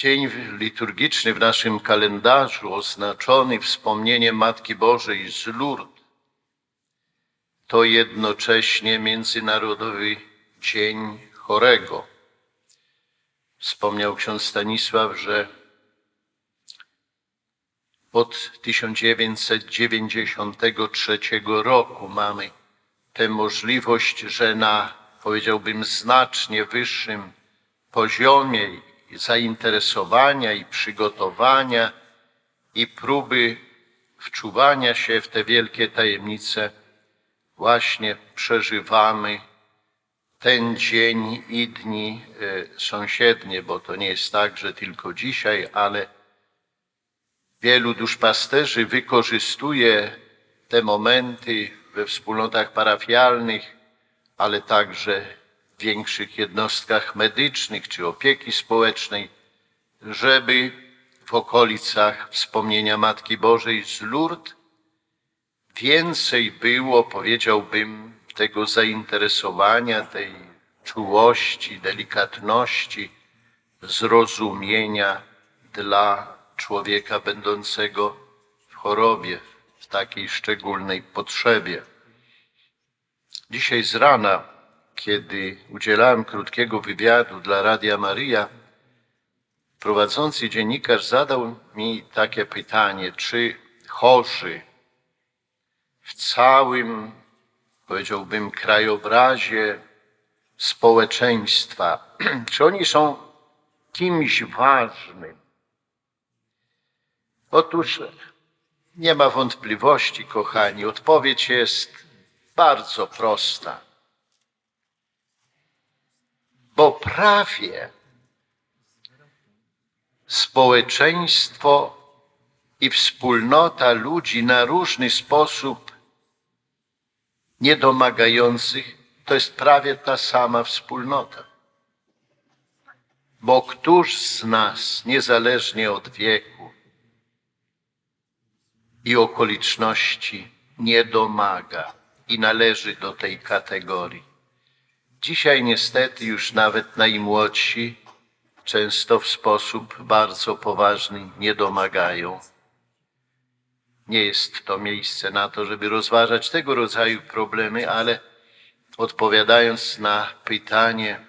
Dzień liturgiczny w naszym kalendarzu oznaczony wspomnieniem Matki Bożej z Lourdes to jednocześnie Międzynarodowy Dzień Chorego. Wspomniał ksiądz Stanisław, że od 1993 roku mamy tę możliwość, że na, powiedziałbym, znacznie wyższym poziomie zainteresowania i przygotowania i próby wczuwania się w te wielkie tajemnice, właśnie przeżywamy ten dzień i dni e, sąsiednie, bo to nie jest tak, że tylko dzisiaj, ale wielu duszpasterzy wykorzystuje te momenty we wspólnotach parafialnych, ale także większych jednostkach medycznych czy opieki społecznej, żeby w okolicach wspomnienia Matki Bożej z Lourdes więcej było, powiedziałbym, tego zainteresowania, tej czułości, delikatności, zrozumienia dla człowieka będącego w chorobie, w takiej szczególnej potrzebie. Dzisiaj z rana, kiedy udzielałem krótkiego wywiadu dla Radia Maryja, prowadzący dziennikarz zadał mi takie pytanie, czy chorzy w całym, powiedziałbym, krajobrazie społeczeństwa, czy oni są kimś ważnym? Otóż nie ma wątpliwości, kochani, odpowiedź jest bardzo prosta. Bo prawie społeczeństwo i wspólnota ludzi na różny sposób niedomagających to jest prawie ta sama wspólnota. Bo któż z nas, niezależnie od wieku i okoliczności, nie domaga i należy do tej kategorii? Dzisiaj niestety już nawet najmłodsi często w sposób bardzo poważny nie domagają. Nie jest to miejsce na to, żeby rozważać tego rodzaju problemy, ale odpowiadając na pytanie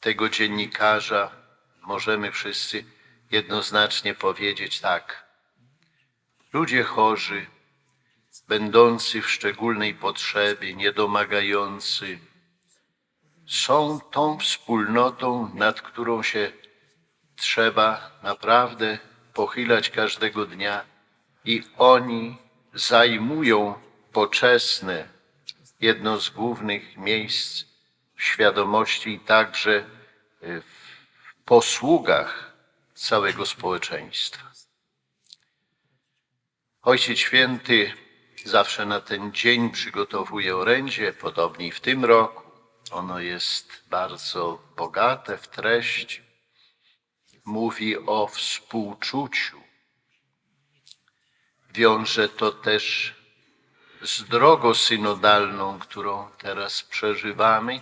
tego dziennikarza, możemy wszyscy jednoznacznie powiedzieć tak. Ludzie chorzy, będący w szczególnej potrzebie, niedomagający, są tą wspólnotą, nad którą się trzeba naprawdę pochylać każdego dnia i oni zajmują poczesne, jedno z głównych miejsc w świadomości i także e, w posługach całego społeczeństwa. Ojciec Święty zawsze na ten dzień przygotowuje orędzie, podobnie w tym roku. Ono jest bardzo bogate w treść. Mówi o współczuciu. Wiąże to też z drogą synodalną, którą teraz przeżywamy.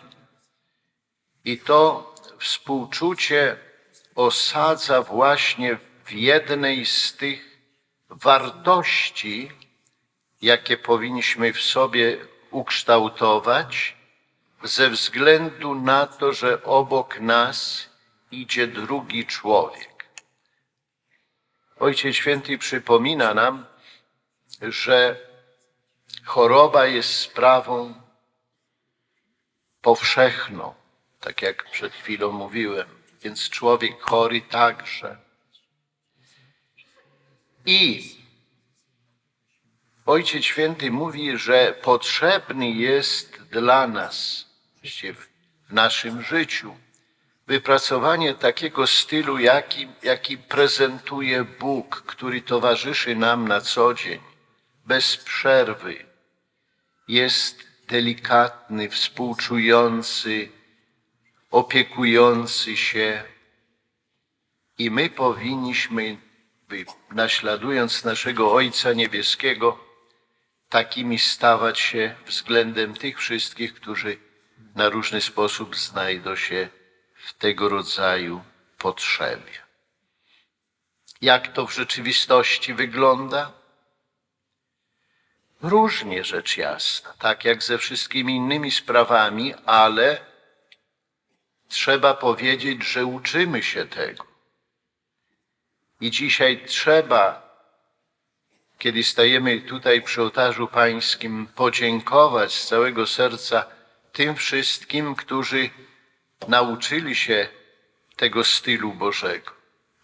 I to współczucie osadza właśnie w jednej z tych wartości, jakie powinniśmy w sobie ukształtować, ze względu na to, że obok nas idzie drugi człowiek. Ojciec Święty przypomina nam, że choroba jest sprawą powszechną, tak jak przed chwilą mówiłem, więc człowiek chory także. I Ojciec Święty mówi, że potrzebny jest dla nas, właściwie w naszym życiu, wypracowanie takiego stylu, jaki, jaki prezentuje Bóg, który towarzyszy nam na co dzień, bez przerwy. Jest delikatny, współczujący, opiekujący się. I my powinniśmy, naśladując naszego Ojca Niebieskiego, takimi stawać się względem tych wszystkich, którzy na różny sposób znajdą się w tego rodzaju potrzebie. jak to w rzeczywistości wygląda? Różnie rzecz jasna, tak jak ze wszystkimi innymi sprawami, ale trzeba powiedzieć, że uczymy się tego. I dzisiaj trzeba, kiedy stajemy tutaj przy ołtarzu pańskim, podziękować z całego serca tym wszystkim, którzy nauczyli się tego stylu Bożego.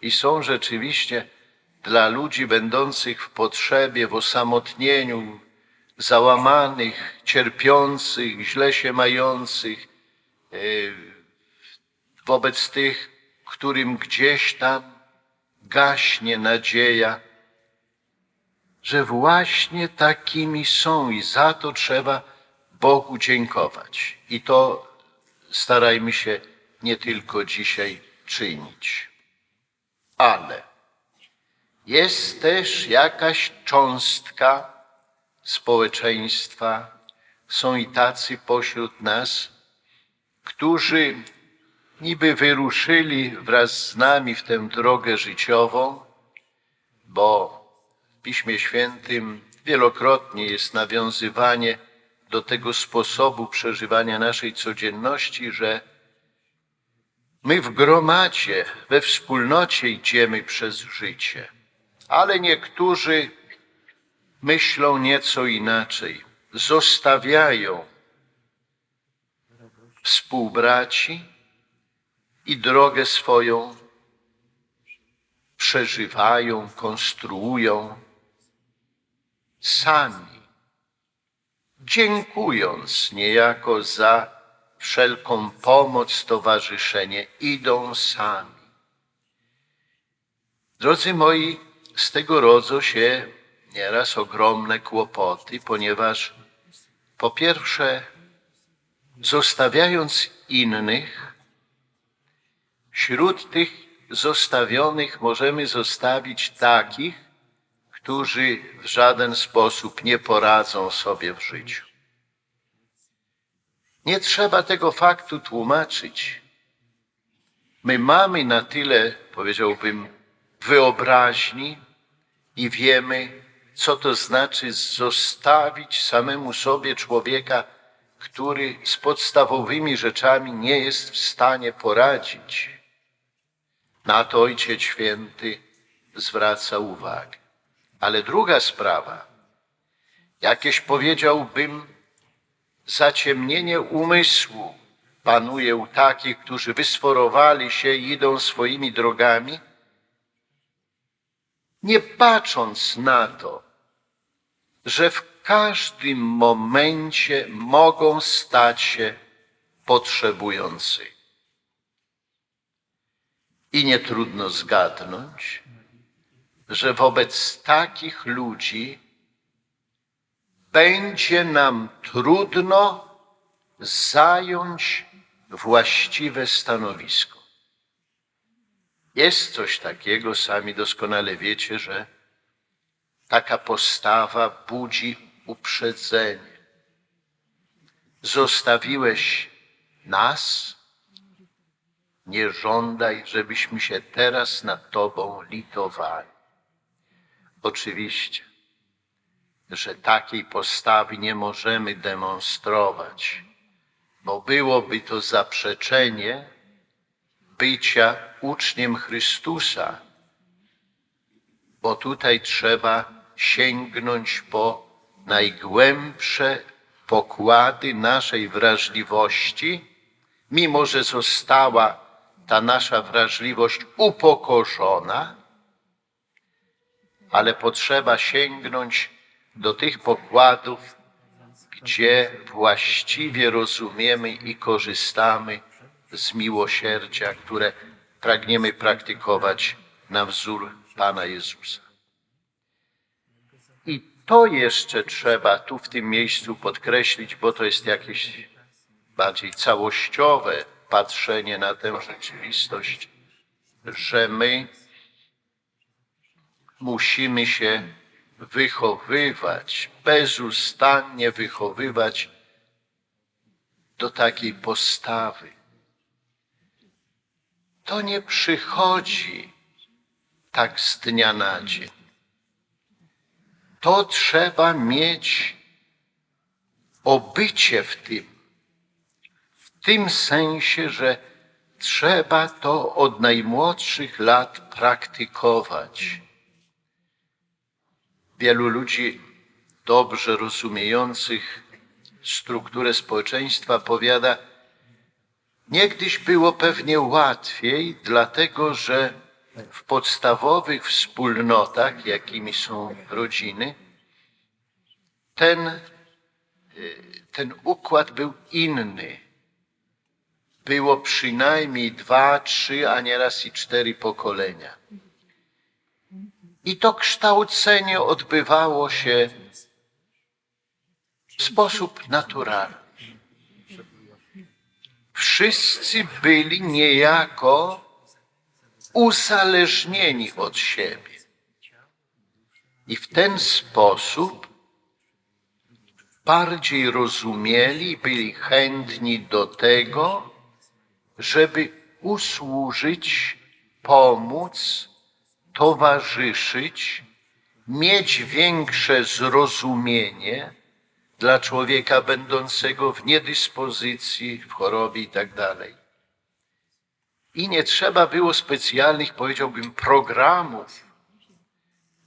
I są rzeczywiście dla ludzi będących w potrzebie, w osamotnieniu, załamanych, cierpiących, źle się mających, e, wobec tych, którym gdzieś tam gaśnie nadzieja, że właśnie takimi są i za to trzeba Bogu dziękować. I to starajmy się nie tylko dzisiaj czynić. Ale jest też jakaś cząstka społeczeństwa, są i tacy pośród nas, którzy niby wyruszyli wraz z nami w tę drogę życiową, bo w Piśmie Świętym wielokrotnie jest nawiązywanie do tego sposobu przeżywania naszej codzienności, że my w gromadzie, we wspólnocie idziemy przez życie, ale niektórzy myślą nieco inaczej. Zostawiają współbraci i drogę swoją przeżywają, konstruują sami, dziękując niejako za wszelką pomoc, towarzyszenie, idą sami. Drodzy moi, z tego rodzą się nieraz ogromne kłopoty, ponieważ po pierwsze, zostawiając innych, wśród tych zostawionych możemy zostawić takich, którzy w żaden sposób nie poradzą sobie w życiu. Nie trzeba tego faktu tłumaczyć. My mamy na tyle, powiedziałbym, wyobraźni i wiemy, co to znaczy zostawić samemu sobie człowieka, który z podstawowymi rzeczami nie jest w stanie poradzić. Na to Ojciec Święty zwraca uwagę. Ale druga sprawa, jakieś powiedziałbym, zaciemnienie umysłu panuje u takich, którzy wysforowali się i idą swoimi drogami, nie patrząc na to, że w każdym momencie mogą stać się potrzebujący. I nie trudno zgadnąć, że wobec takich ludzi będzie nam trudno zająć właściwe stanowisko. Jest coś takiego, sami doskonale wiecie, że taka postawa budzi uprzedzenie. Zostawiłeś nas, nie żądaj, żebyśmy się teraz nad Tobą litowali. Oczywiście, że takiej postawy nie możemy demonstrować, bo byłoby to zaprzeczenie bycia uczniem Chrystusa, bo tutaj trzeba sięgnąć po najgłębsze pokłady naszej wrażliwości, mimo że została ta nasza wrażliwość upokorzona, ale potrzeba sięgnąć do tych pokładów, gdzie właściwie rozumiemy i korzystamy z miłosierdzia, które pragniemy praktykować na wzór Pana Jezusa. I to jeszcze trzeba tu w tym miejscu podkreślić, bo to jest jakieś bardziej całościowe patrzenie na tę rzeczywistość, że my musimy się wychowywać, bezustannie wychowywać do takiej postawy. To nie przychodzi tak z dnia na dzień. To trzeba mieć obycie w tym. W tym sensie, że trzeba to od najmłodszych lat praktykować. Wielu ludzi dobrze rozumiejących strukturę społeczeństwa powiada, niegdyś było pewnie łatwiej, dlatego że w podstawowych wspólnotach, jakimi są rodziny, ten, y, ten układ był inny. Było przynajmniej dwa, trzy, a nieraz i cztery pokolenia. I to kształcenie odbywało się w sposób naturalny. Wszyscy byli niejako uzależnieni od siebie. I w ten sposób bardziej rozumieli, byli chętni do tego, żeby usłużyć, pomóc, towarzyszyć, mieć większe zrozumienie dla człowieka będącego w niedyspozycji, w chorobie i tak dalej. I nie trzeba było specjalnych, powiedziałbym, programów,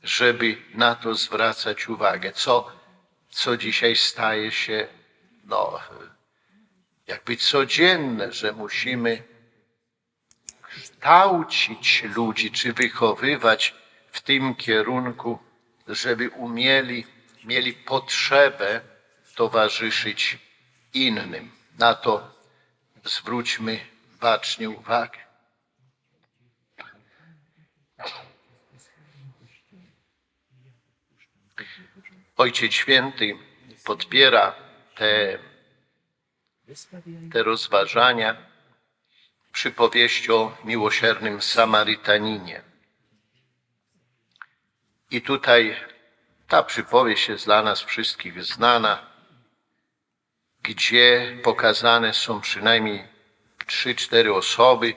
żeby na to zwracać uwagę, co, co dzisiaj staje się no, jakby codzienne, że musimy kształcić ludzi, czy wychowywać w tym kierunku, żeby umieli, mieli potrzebę towarzyszyć innym. Na to zwróćmy bacznie uwagę. Ojciec Święty podpiera te, te rozważania przypowieść o miłosiernym Samarytaninie. I tutaj ta przypowieść jest dla nas wszystkich znana, gdzie pokazane są przynajmniej trzy, cztery osoby.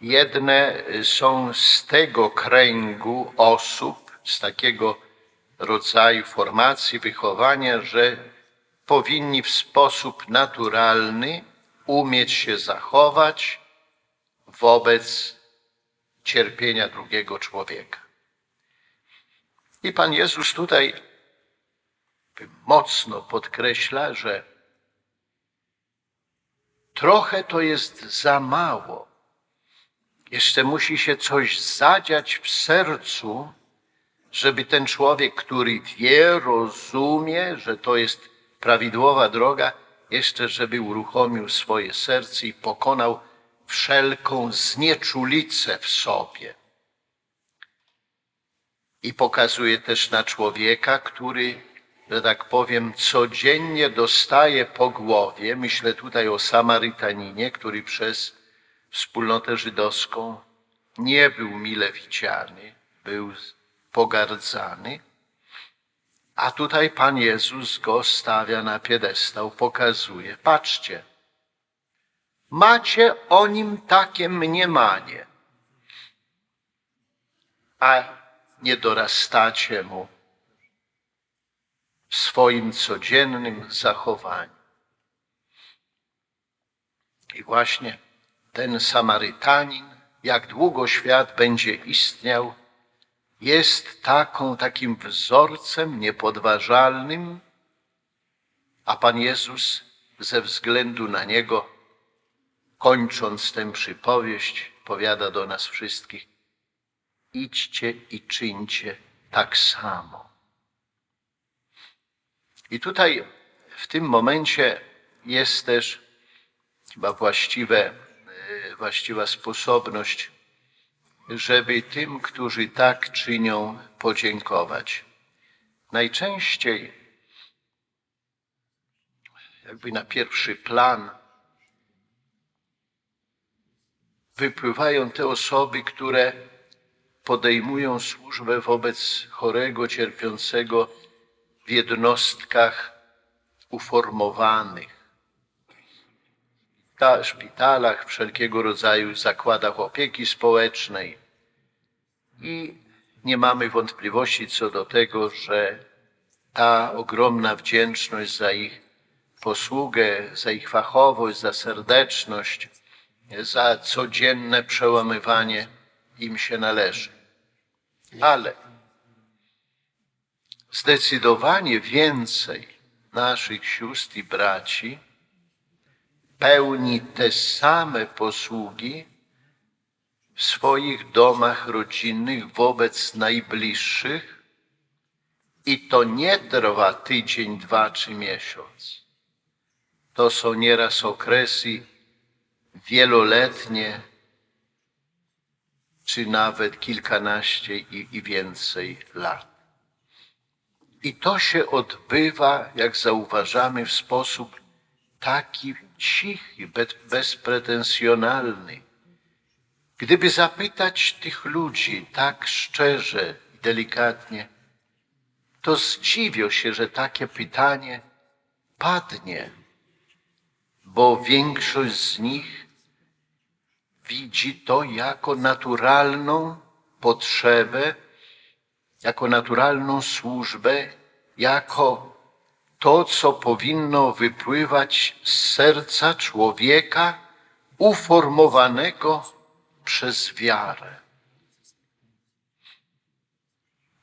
Jedne są z tego kręgu osób, z takiego rodzaju formacji wychowania, że powinni w sposób naturalny umieć się zachować wobec cierpienia drugiego człowieka. I Pan Jezus tutaj mocno podkreśla, że trochę to jest za mało. Jeszcze musi się coś zadziać w sercu, żeby ten człowiek, który wie, rozumie, że to jest prawidłowa droga, jeszcze żeby uruchomił swoje serce i pokonał wszelką znieczulicę w sobie. I pokazuje też na człowieka, który, że tak powiem, codziennie dostaje po głowie. Myślę tutaj o Samarytaninie, który przez wspólnotę żydowską nie był mile widziany, był pogardzany. A tutaj Pan Jezus go stawia na piedestał, pokazuje. Patrzcie, macie o nim takie mniemanie, a nie dorastacie mu w swoim codziennym zachowaniu. I właśnie ten Samarytanin, jak długo świat będzie istniał, jest taką, takim wzorcem niepodważalnym, a Pan Jezus ze względu na Niego, kończąc tę przypowieść, powiada do nas wszystkich, idźcie i czyńcie tak samo. I tutaj w tym momencie jest też chyba właściwe, e, właściwa sposobność żeby tym, którzy tak czynią, podziękować. Najczęściej, jakby na pierwszy plan, wypływają te osoby, które podejmują służbę wobec chorego, cierpiącego w jednostkach uformowanych, szpitalach, wszelkiego rodzaju zakładach opieki społecznej, i nie mamy wątpliwości co do tego, że ta ogromna wdzięczność za ich posługę, za ich fachowość, za serdeczność, za codzienne przełamywanie im się należy. Ale zdecydowanie więcej naszych sióstr i braci pełni te same posługi w swoich domach rodzinnych wobec najbliższych i to nie trwa tydzień, dwa czy miesiąc. To są nieraz okresy wieloletnie, czy nawet kilkanaście i, i więcej lat. I to się odbywa, jak zauważamy, w sposób taki cichy, bez, bezpretensjonalny. Gdyby zapytać tych ludzi tak szczerze i delikatnie, to zdziwią się, że takie pytanie padnie, bo większość z nich widzi to jako naturalną potrzebę, jako naturalną służbę, jako to, co powinno wypływać z serca człowieka uformowanego przez wiarę.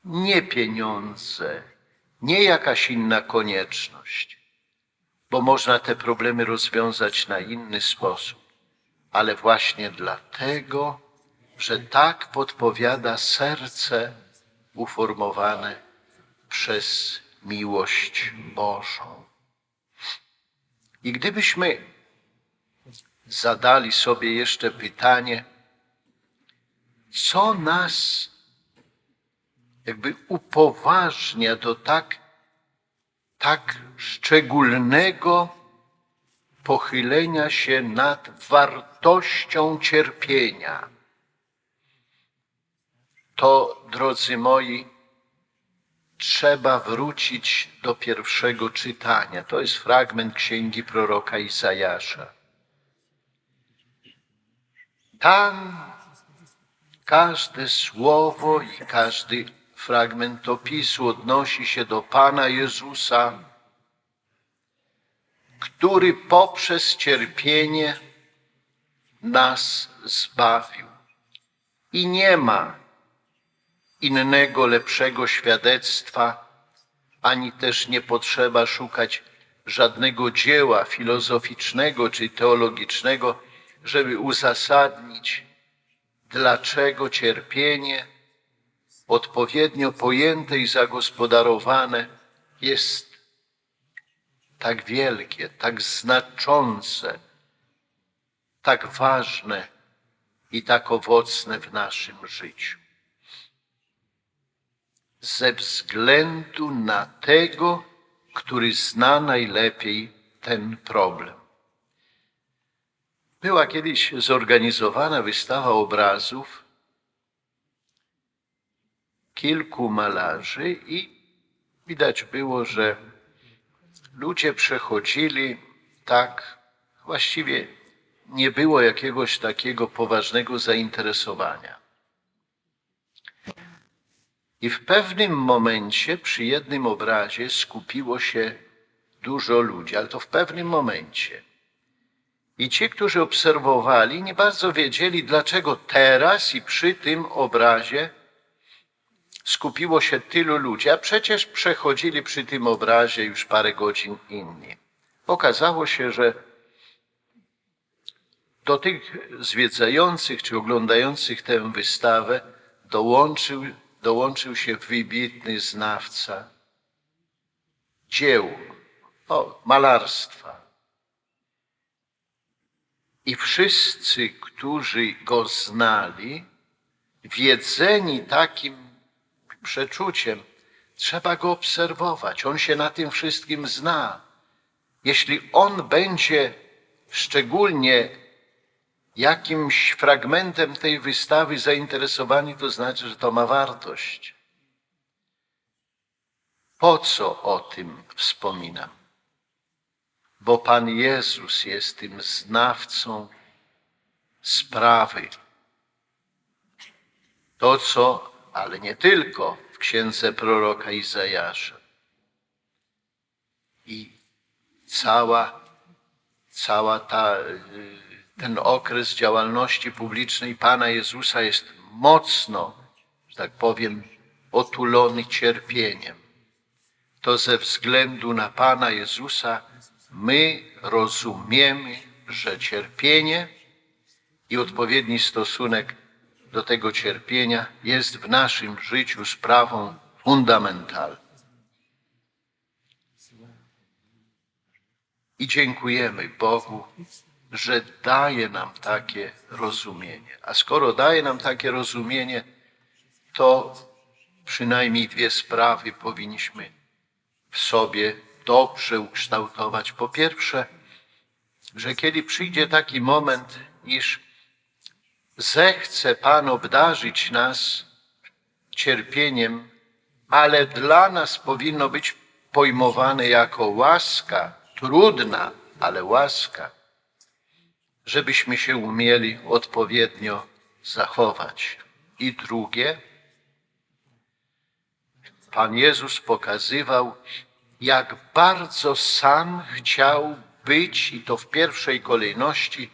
Nie pieniądze, nie jakaś inna konieczność, bo można te problemy rozwiązać na inny sposób, ale właśnie dlatego, że tak podpowiada serce uformowane przez miłość Bożą. I gdybyśmy zadali sobie jeszcze pytanie, co nas jakby upoważnia do tak, tak szczególnego pochylenia się nad wartością cierpienia. To, drodzy moi, trzeba wrócić do pierwszego czytania. To jest fragment księgi proroka Izajasza. Tam każde słowo i każdy fragment opisu odnosi się do Pana Jezusa, który poprzez cierpienie nas zbawił. I nie ma innego, lepszego świadectwa, ani też nie potrzeba szukać żadnego dzieła filozoficznego czy teologicznego, żeby uzasadnić, dlaczego cierpienie odpowiednio pojęte i zagospodarowane jest tak wielkie, tak znaczące, tak ważne i tak owocne w naszym życiu. Ze względu na tego, który zna najlepiej ten problem. Była kiedyś zorganizowana wystawa obrazów kilku malarzy i widać było, że ludzie przechodzili tak, właściwie nie było jakiegoś takiego poważnego zainteresowania. I w pewnym momencie przy jednym obrazie skupiło się dużo ludzi, ale to w pewnym momencie. I ci, którzy obserwowali, nie bardzo wiedzieli, dlaczego teraz i przy tym obrazie skupiło się tylu ludzi, a przecież przechodzili przy tym obrazie już parę godzin inni. Okazało się, że do tych zwiedzających czy oglądających tę wystawę dołączył, dołączył się wybitny znawca dzieł, o, malarstwa. I wszyscy, którzy go znali, wiedzeni takim przeczuciem, trzeba go obserwować. On się na tym wszystkim zna. Jeśli on będzie szczególnie jakimś fragmentem tej wystawy zainteresowany, to znaczy, że to ma wartość. Po co o tym wspominam? Bo Pan Jezus jest tym znawcą sprawy. To, co, ale nie tylko, w księdze proroka Izajasza. I cała, cała ta, ten okres działalności publicznej Pana Jezusa jest mocno, że tak powiem, otulony cierpieniem. To ze względu na Pana Jezusa my rozumiemy, że cierpienie i odpowiedni stosunek do tego cierpienia jest w naszym życiu sprawą fundamentalną. I dziękujemy Bogu, że daje nam takie rozumienie. A skoro daje nam takie rozumienie, to przynajmniej dwie sprawy powinniśmy w sobie dobrze ukształtować. Po pierwsze, że kiedy przyjdzie taki moment, iż zechce Pan obdarzyć nas cierpieniem, ale dla nas powinno być pojmowane jako łaska, trudna, ale łaska, żebyśmy się umieli odpowiednio zachować. I drugie, Pan Jezus pokazywał, jak bardzo sam chciał być, i to w pierwszej kolejności,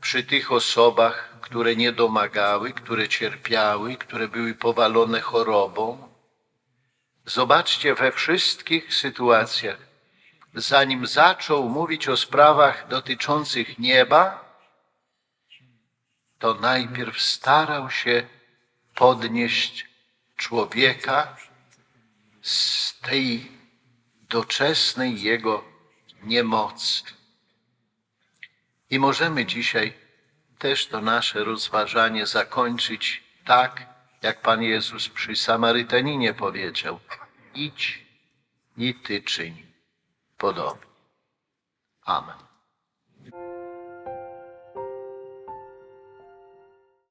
przy tych osobach, które nie domagały, które cierpiały, które były powalone chorobą. Zobaczcie, we wszystkich sytuacjach, zanim zaczął mówić o sprawach dotyczących nieba, to najpierw starał się podnieść człowieka z tej doczesnej jego niemocy. I możemy dzisiaj też to nasze rozważanie zakończyć tak, jak Pan Jezus przy Samarytaninie powiedział: idź i ty czyń podobnie. Amen.